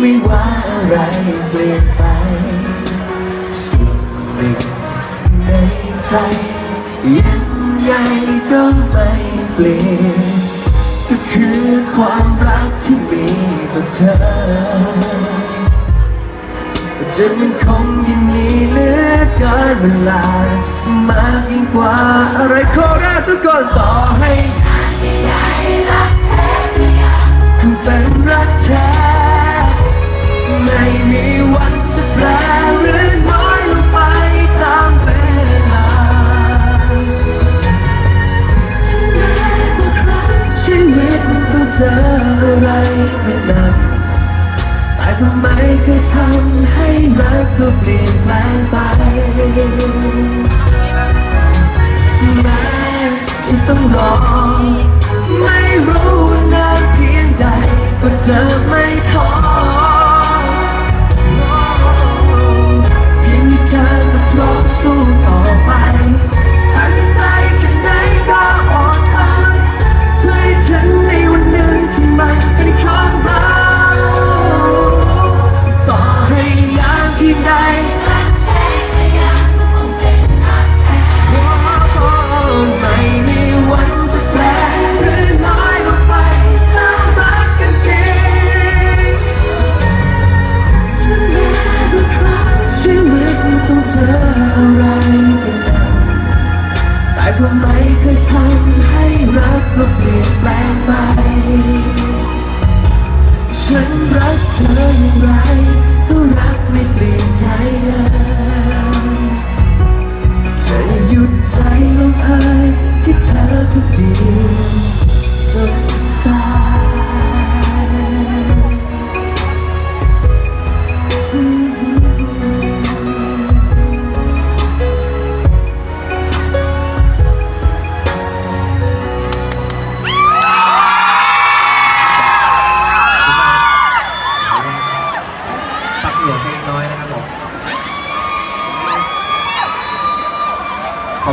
ไม่ว่าอะไรเปลี่ยนไป สิ่งหนึ่งในใจ ยังไงก็ไม่เปลี่ยนก็คือความรักที่มีต่อเธอจะมันคงยังมีเหลือเกินเวลามากยิ่งกว่าอะไรขอแรกทุกคนต่อให้คงเป็นรักแท้ ไม่มีวัน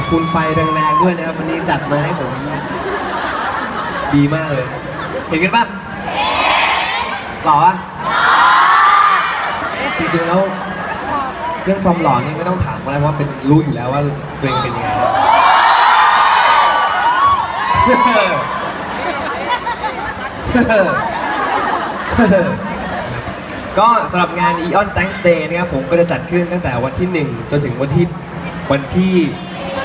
อบคุณไฟแรงๆด้วยนะครับวันนี้จัดมาให้ผมดีมากเลย เห็นกันปะหล่อปะจริงๆแล้วเรื่องความหล่อนี่ไม่ต้องถามอะไรเพราะว่าเป็นรู้อยู่แล้วว่าตัวเองเป็นยังไงก็สำหรับงาน Eon Thanks Day นะครับผมก็จะจัดขึ้นตั้งแต่วันที่ 1 จนถึงวันที่วันที่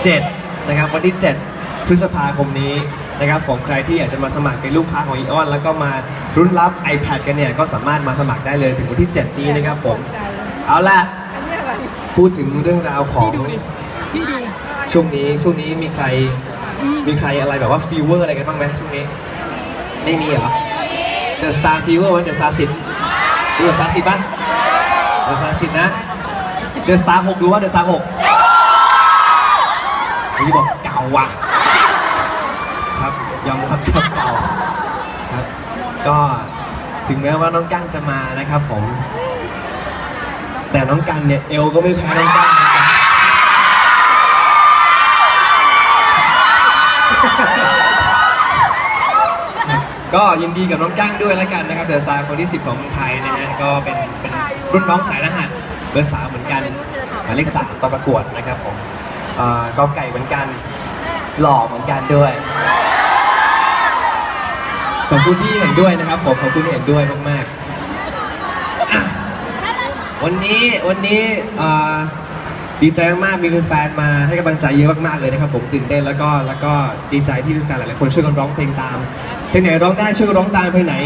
7 นะครับวันที่ 7 พฤษภาคมนี้นะครับผมใครที่อยากจะมาสมัครเป็นลูกค้าของ Eon แล้วก็มารุ่นรับ iPad กันเนี่ยก็สามารถมาสมัครได้เลยถึงวันที่ 7 นี้นะครับผม เอาละพูดถึงเรื่องราวของช่วงนี้ช่วงนี้มีใครมีใครอะไรแบบว่าฟีเวอร์อะไรกันบ้างไหมช่วงนี้ ไม่มีเหรอ The Star Fever วัน The Star 10ดู The Star 10ป่ะ The Star 10นะ The Star 6ดูว่า The Star 6 นี่บอกเก่าว่ะ ครับยอมรับครับเก่าครับ ก็ถึงแม้ว่าน้องกั้งจะมานะครับผม แต่น้องกันเนี่ยเอวก็ไม่แพ้น้องกั้งนะจ๊ะก็ยินดีกับน้องกั้งด้วยแล้วกันนะครับเดอะซาคนที่ 10 ของเมืองไทยนะฮะก็เป็นเป็นรุ่นน้องสายรหัสเบอร์สามเหมือนกันหมายเลขสามตอนประกวดนะครับผม อ่ากอไก่เหมือนกัน หล่อเหมือนกันด้วยขอบคุณที่เห็นด้วยนะครับผมขอบคุณที่เห็นด้วยมากๆอะวันนี้วันนี้อ่าดีใจมากๆมีแฟนๆมาให้กำลังใจเยอะมากๆเลยนะครับผมตื่นเต้นแล้วก็แล้วก็ดีใจที่แฟนๆหลายๆคนช่วยกันร้องเพลงตามเพลงไหนร้องได้ช่วยร้องตามเพลงไหน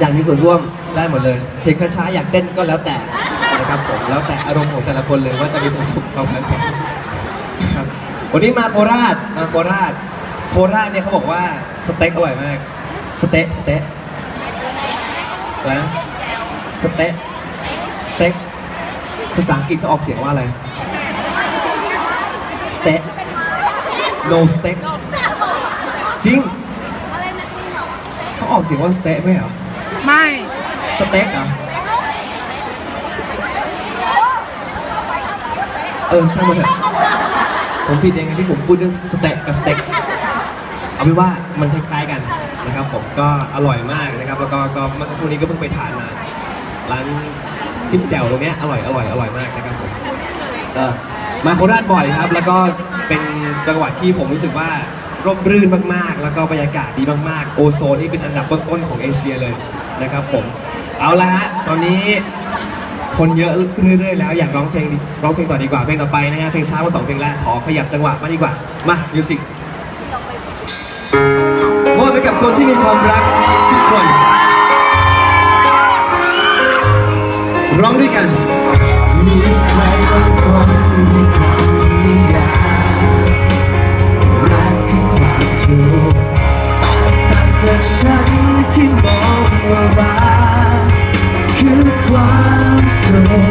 อยากมีส่วนร่วมได้หมดเลย เพลงช้าๆอยากเต้นก็แล้วแต่นะครับผมแล้วแต่อารมณ์ของแต่ละคนเลยว่าจะมีความสุขประมาณไหน ครับวันนี้มาโคราชมาโคราช โคราชเนี่ยเขาบอกว่าสเต็กอร่อยมาก สเต๊ะสเต๊ะอะไรนะสเต๊ะสเต็กภาษาอังกฤษเขาออกเสียงว่าอะไรสเต๊ะ no steak จริงเขาออกเสียงว่าสเต๊ะไหมเหรอไม่สเต็กเหรอเออช่างมันเถอะ ผมผิดเองที่ผมพูดเรื่องสเต็กกับสเต็กเอาเป็นว่ามันคล้ายๆกันนะครับผมก็อร่อยมากนะครับ แล้วก็ก็เมื่อสักครู่นี้ก็เพิ่งไปทานมาร้านจิ้มแจ่วตรงเนี้ยอร่อยอร่อยอร่อยมากนะครับผมเออมาโคราชบ่อยครับ แล้วก็เป็นจังหวัดที่ผมรู้สึกว่าร่มรื่นมากๆ แล้วก็บรรยากาศดีมากๆ โอโซนนี่เป็นอันดับต้นๆของเอเชียเลยนะครับผม เอาละฮะ ตอนนี้ คนเยอะขึ้นเรื่อยๆแล้วอยากร้องเพลงดีร้องเพลงต่อดีกว่าเพลงต่อไปนะฮะเพลงช้ามาสองเพลงแรกขอขยับจังหวะมาดีกว่ามามิวสิกมอบไปกับคนที่มีความรักทุกคน ร้องด้วยกันมีใครบางคนที่คำนิยามรักคือความถูกแตกต่างจากฉันที่มองว่ารักคือความ สุข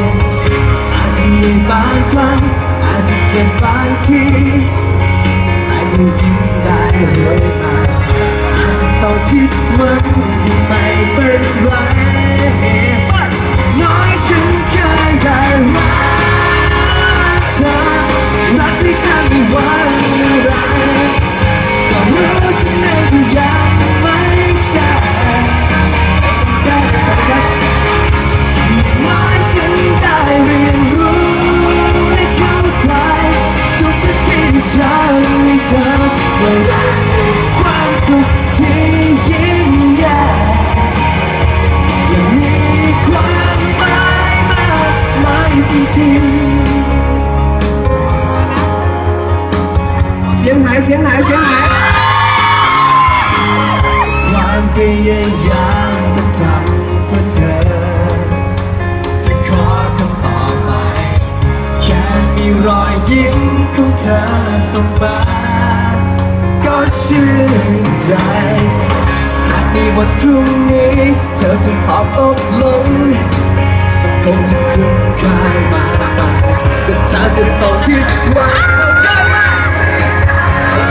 อาจจะมีบางครั้งอาจจะเจ็บบางทีแต่ก็ยิ้มได้เรื่อยมาอาจจะต้องผิดหวังไม่เป็นไรน้อยฉันเคยได้รักเธอรักด้วยกันไม่หวังอะไร ธอส่งมาก็ชื่นใจหากมีวันพรุ่งนี้ เธอจะตอบตกลงคงจะคุ้มค่ามาแต่เธอจะต้องผิดหวังได้ไหม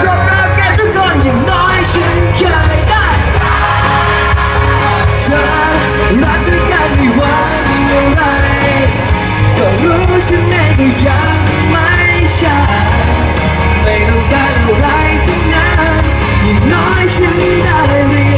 รอบรอบกันทุกคนอย่างน้อยฉันเคยได้เธอรักด้วยกันไม่หวังอะไรก็รู้ฉันเองก็ยังไม่ ชาไม่ต้องการอะไรทั้งนั้นอย่างน้อยฉันได้เรียน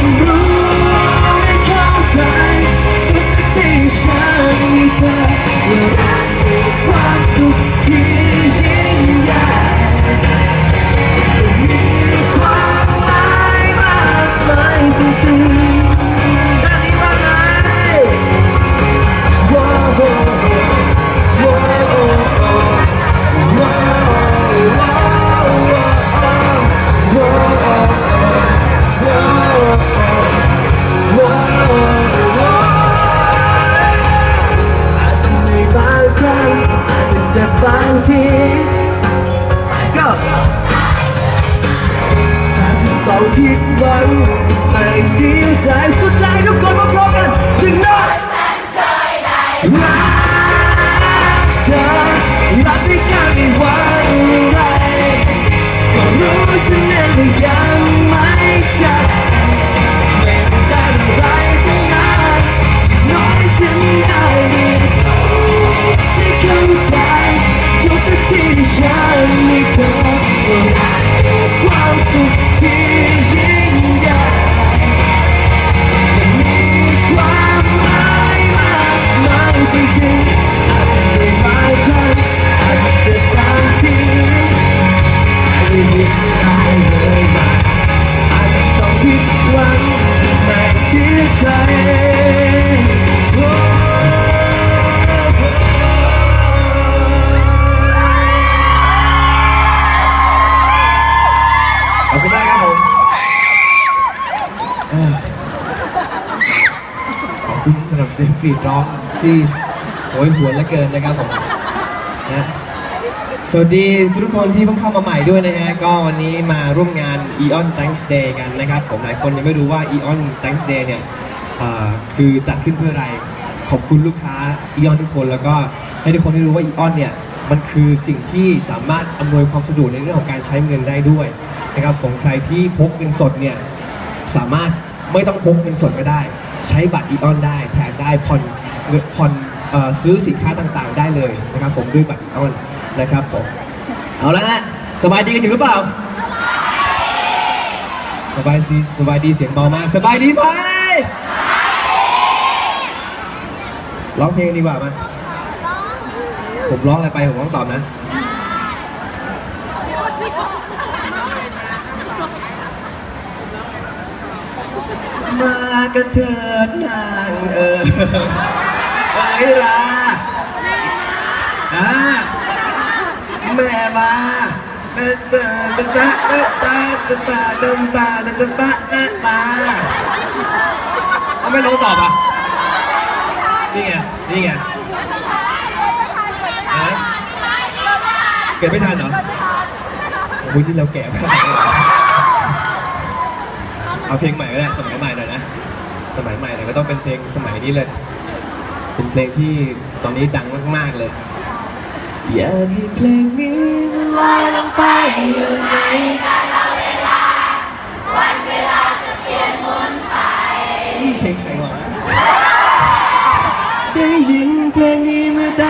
บบางที ก็ถ้าถึงต้องผิดหวังไม่เสียใจสุดท้ายทุกคนมาพร้อมกันอย่างน้อยรักเธอรักด้วยกันไม่หวังอะไรก็รู้ฉันเองก็ยังไม่ใช่ เสียงกรีดร้องที่โหยหวนเหลือเกินนะครับผมนะสวัสดีทุกคนที่เพิ่งเข้ามาใหม่ด้วยนะฮะก็วันนี้มาร่วมงาน Eon Thanks Day กันนะครับผมหลายคนยังไม่รู้ว่า Eon Thanks Day เนี่ยคือจัดขึ้นเพื่ออะไร ขอบคุณลูกค้า Eon ทุกคนแล้วก็ให้ทุกคนได้รู้ว่า Eon เนี่ยมันคือสิ่งที่สามารถอำนวยความสะดวกในเรื่องของการใช้เงินได้ด้วยนะครับผมใครที่พกเงินสดเนี่ยสามารถไม่ต้องพกเงินสดก็ได้ ใช้บัตรอีออนได้แถมได้ผ่อนผ่อนผ่อซื้อสินค้าต่างๆ ได้เลยนะครับผมด้วยบัตรอีออนนะครับผมเอาละฮะสบายดีกันอยู่หรือเปล่า สบายสิสบายดีเสียงเบามาก สบายดีไหมร้องเพลงดีกว่ามาผมร้องอะไรไปผมต้องตอบนะ มากันเถิดนางเออเอ้ยลาอ่าแม่มาเตะเตะเตะเตะเตะเตะเตะเตะเตะเตะเตะเตะเตะเตะเตะเอาไม่ร้องตอบอะนี่ไงนี่ไงเก็บไม่ทันเหรอโอ้ยนี่เราแก่มากเอาเพลงใหม่ก็ได้สมัยใหม่หน่อยนะ สมัยใหม่หน่ก็ต้องเป็นเพลงสมัยนี้เลย เป็นเพลงที่ตอนนี้ดังมากๆเลย อยากให้เพลงนี้มันลอยลงไปอยู่ในนี่เพลงใครวะได้ยินเพลงนี้เมื่อใด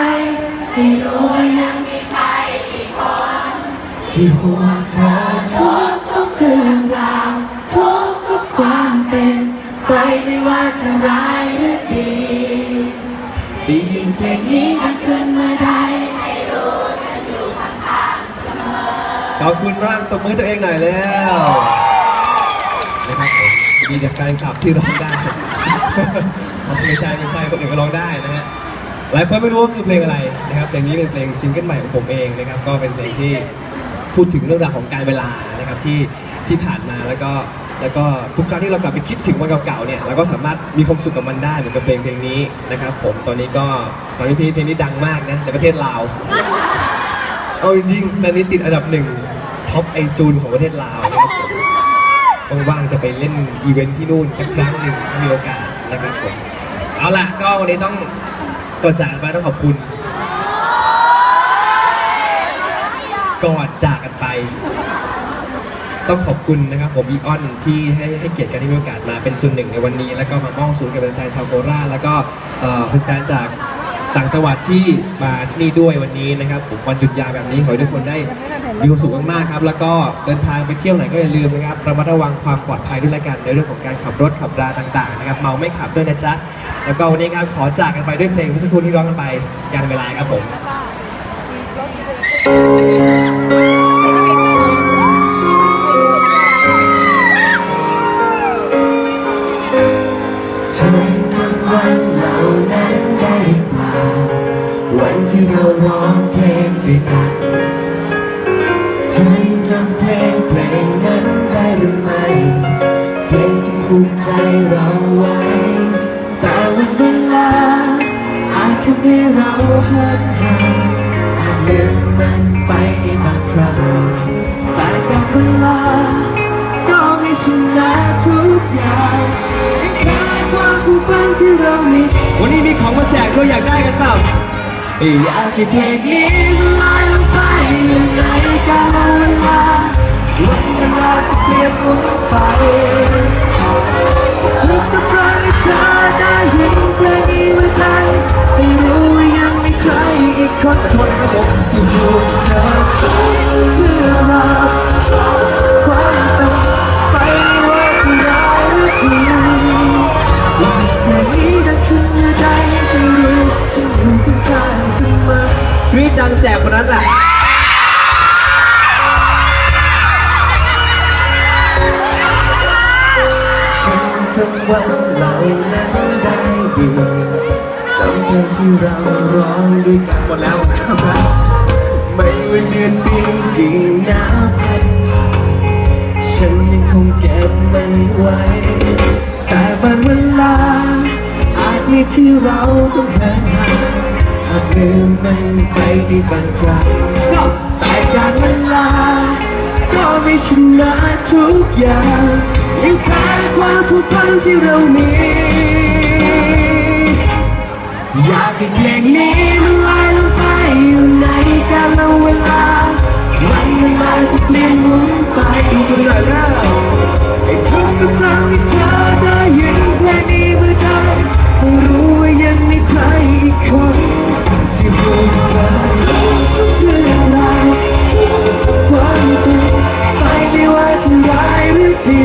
ให้รู้ว่ายังมีใครอีกคนที่ห่วงเธอทุกทุกเรื่องราวทุกทุกความ ไปไม่ว่าจะร้ายหรือดีได้ยินเพลงนี้ดังขึ้นเมื่อใดให้รู้ฉันอยู่ข้างๆเสมอขอบคุณมากตบมือตัวเองหน่อยแล้วนะครับผมมีแต่แฟนคลับที่ร้องได้ ไม่ใช่ไม่ใช่คนอื่นก็ร้องได้นะฮะหลายคนไม่รู้ว่าคือเพลงอะไรนะครับเพลงนี้เป็นเพลงซิงเกิลใหม่ของผมเองนะครับก็เป็นเพลงที่พูดถึงเรื่องราวของการเวลานะครับที่ที่ผ่านมาแล้วก็ แล้วก็ทุกครั้งที่เรากลับไปคิดถึงวันเก่าๆเนี่ยเราก็สามารถมีความสุขกับมันได้เหมือนกับเพลงเพลงนี้นะครับผมตอนนี้ก็ตอนนี้เพลงเพลงนี้ดังมากนะในประเทศลาวเอาจริงๆตอนนี้ติดอันดับหนึ่งท็อปไอจูนของประเทศลาวนะครับผมว่างๆจะไปเล่นอีเวนท์ที่นู่นสักครั้งหนึ่งถ้ามีโอกาสนะครับผมเอาล่ะก็วันนี้ต้องก่อนจากกันไปต้องขอบคุณ ก่อนจากกันไป ต้องขอบคุณนะครับผมอีออนที่ให้ให้เกียรติกันที่มีโอกาสมาเป็นส่วนหนึ่งในวันนี้ แล้วก็มามอบสูนกับแฟนๆชาวโคราชแล้วก็เอ่อแฟนจากต่างจังหวัดที่มาที่นี่ด้วยวันนี้นะครับผมวันหยุดยาวแบบนี้ขอให้ทุกคนได้มีความสุขมากๆครับ แล้วก็เดินทางไปเที่ยวไหนก็อย่าลืมนะครับระมัดระวังความปลอดภัยด้วยละกันในเรื่องของการขับรถขับราต่างๆนะครับเมาไม่ขับด้วยนะจ๊ะแล้วก็วันนี้ครับขอจากกันไปด้วยเพลงเมื่อสักครู่ที่ร้องกันไปการเวลาครับผม ที่เราร้องเพลงด้วยกันเธอยังจำเพลงเพลงนั้นได้หรือไม่เพลงที่ผูกใจเราไว้ แต่วันเวลาอาจทำให้เราหักห่างอาจลืมมันไปในบางครั้งแต่กับเวลาก็ไม่ชนะทุกอย่างแค่ความผูกพันที่เรามีวันนี้มีของมาแจกด้วยอยากได้กันเปล่า อยากให้เพลงนี้ลอยลงไปอยู่ในกาลเวลาวันเวลาจะเปลี่ยนหมุนไป งที่เราร้องด้วยกันหมดแล้วไม่ว่าเดือนปีกี่หนาวพัดผ่านฉันยังคงเก็บมันไว้ แต่บางเวลา อาจมีที่เราต้องห่างห่างอาจลืมมันไปในบางครั้งแต่การเวลา ก็ไม่ชนะทุกอย่างยังขาดความผูกพันที่เรามี อยากให้เพลงนี้มันลอยลงไปอยู่ในกาลเวลาวันเวลาจะเปลี่ยนหมุนไปดูกันหน่อยแล้วให้ทุกกำลังให้เธอได้ยินเพลงนี้เมื่อใดให้รู้ว่ายังมีใครอีกคนที่ห่วงเธอทุกทุกเรื่องราวทุกทุกความเป็นไปไม่ว่าจะร้ายหรือดี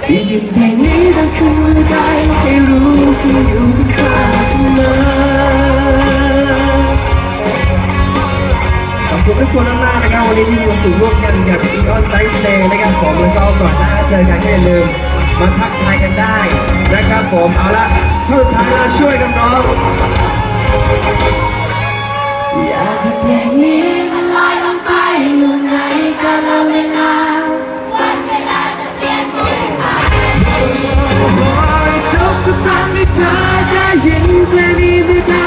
ได้ยินเพลงนี้ดังขึ้นเมื่อใด ให้รู้ฉันอยู่ข้างๆเสมอขอบคุณทุกคนมากๆนะครับวันนี้ที่มีความสุขร่วมกันกับ Eon Thanks Day นะครับผมแล้วก็ก่อนหน้าเจอกันก็อย่าลืมมาทักทายกันได้นะครับผมเอาละเท่าสุดท้ายเราช่วยกันร้องอยากให้เพลงนี้ ทุกครั้งที่เธอได้ยินเพลงนี้ไม่ได้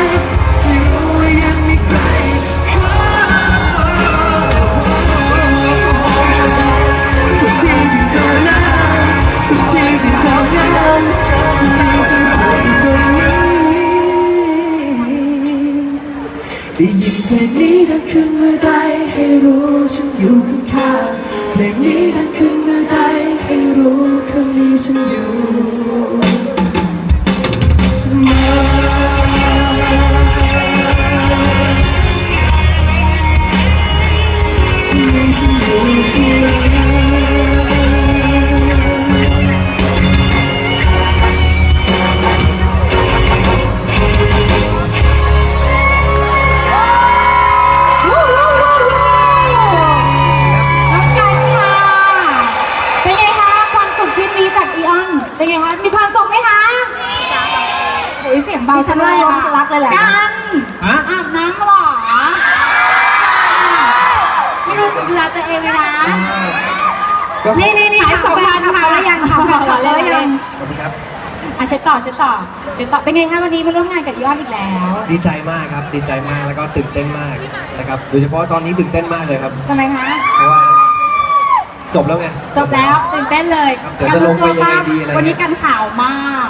ไม่รู้ว่ายังมีใครทุกทีที่เธอนั้นทุกทีที่เธอนั้นจะมีฉันอยู่ตรงนี้ได้ยินเพลงนี้ดังขึ้นเมื่อใดให้รู้ฉันอยู่ข้างๆเพลงนี้ น นะ ก็ขอบนี่นี่นี่ขายสองพันค่ะแล้วยังขายสองพันแล้วยังคุณครับ อะเช็ดต่อเช็ดต่อเช็ดต่อเป็นไงคะวันนี้มาร่วมงานกับอีออนอีกแล้วดีใจมากครับ ดีใจมากแล้วก็ตื่นเต้นมากนะครับ โดยเฉพาะตอนนี้ตื่นเต้นมากเลยครับ ทำไมคะเพราะว่าจบแล้วไง จบแล้วตื่นเต้นเลยครับเดี๋ยวจะลงไปยังไงดีอะไรวันนี้กันข่าวมาก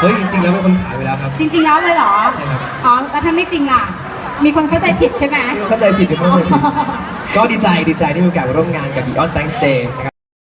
เฮ้ยจริงๆแล้วเป็นคนขายไปแล้วครับ จริง ๆ แล้วเลยเหรอใช่ครับ อ๋อแล้วถ้าไม่จริงล่ะ มีคนเข้าใจผิดใช่ไหม เข้าใจผิดหรือเข้าใจผิด ก็ดีใจดีใจที่มีโอกาสมาร่วมงานกับ Beyond Thanks Day นะครับ